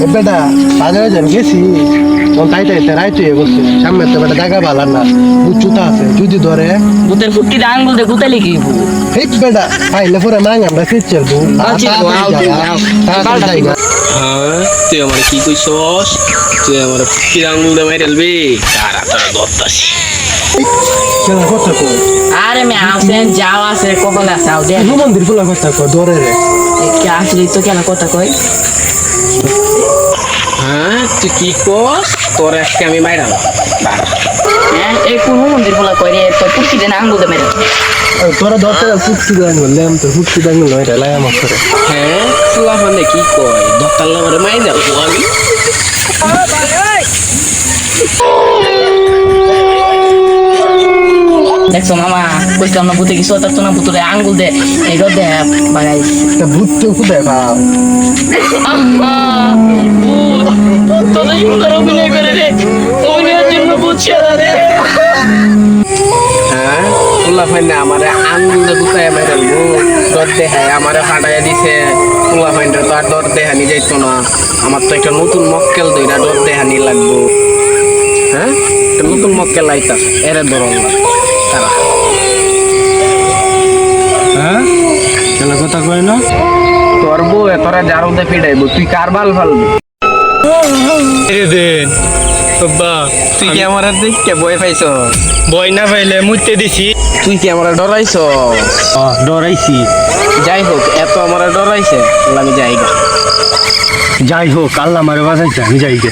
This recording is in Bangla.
এ বেটা বাজারে যান গেছি তখন তাইতে তাইতে রাইত হয়ে গেছে সামনে তো বেটা জায়গা ভালো না উচ্চতা আছে যদি ধরে। ভূতের ফুটকিতে আঙ্গুল দিয়ে গুতালি কি এই বেটা পাইলে পরে মাং আমরা ফিরছে দু হ্যাঁ তুই আমার কি কইছস? তুই আমার ফুকির আঙুল দে মাইরালবি তারা তারা দত্তাছি কেনা কথা কই আরে মে আছেন যাও আছে কখন দেখ। শিব মন্দিরগুলা কথা কই ধরে রে। কে আসলি তো কেন কথা কই হ্যাঁ তুই কি কস? তোর আজকে আমি মাইরাল দাঁড়া হ্যাঁ এই কোন মন্দির বলা কই রে তো ফুটকিতে না আঙ্গুল দিয়ে মেরে তোরা ধরতে ফুটকি দাঙ্গ লেম তো ফুটকি দাঙ্গ নয় রে লাই আমার করে হ্যাঁ তুলা মানে কি কয়? দত্তাল আমার মাইরাল আমি দেখছ মামা কইছিলাম না ভূতে কিছু তো না ভূতুরে আঙ্গুল দে এই রোদ দে বাগাইস ভূত তো কোথায় কত তুলা ফাইনে আমার আঙুল দে গুতায় আমার ফাটাইয়া দিছে। ফাইনটা তো আর দর দেহানি যাইতো না। আমার তো একটা নতুন মক্কেল দইরা দর দেহানি লাগবো। হ্যাঁ? নতুন মক্কেল আইতাস এরে ধরন তারা। হ্যাঁ? কেনা কথা কই না? তোর বউ তোরা জারুদে ফিডাইবো তুই কার বাল ফালবি? দেন বাবা তুই কি আমার দেখে বই পাইছ? বই না পাইলে মুইতে দিছি। তুই কি আমার ডরাইছ? ডরাইছি। যাই হোক এত আমার ডরাইছে আমি যাই যাই হোক আল্লাহ মারে বাজাইছে আমি যাই গে।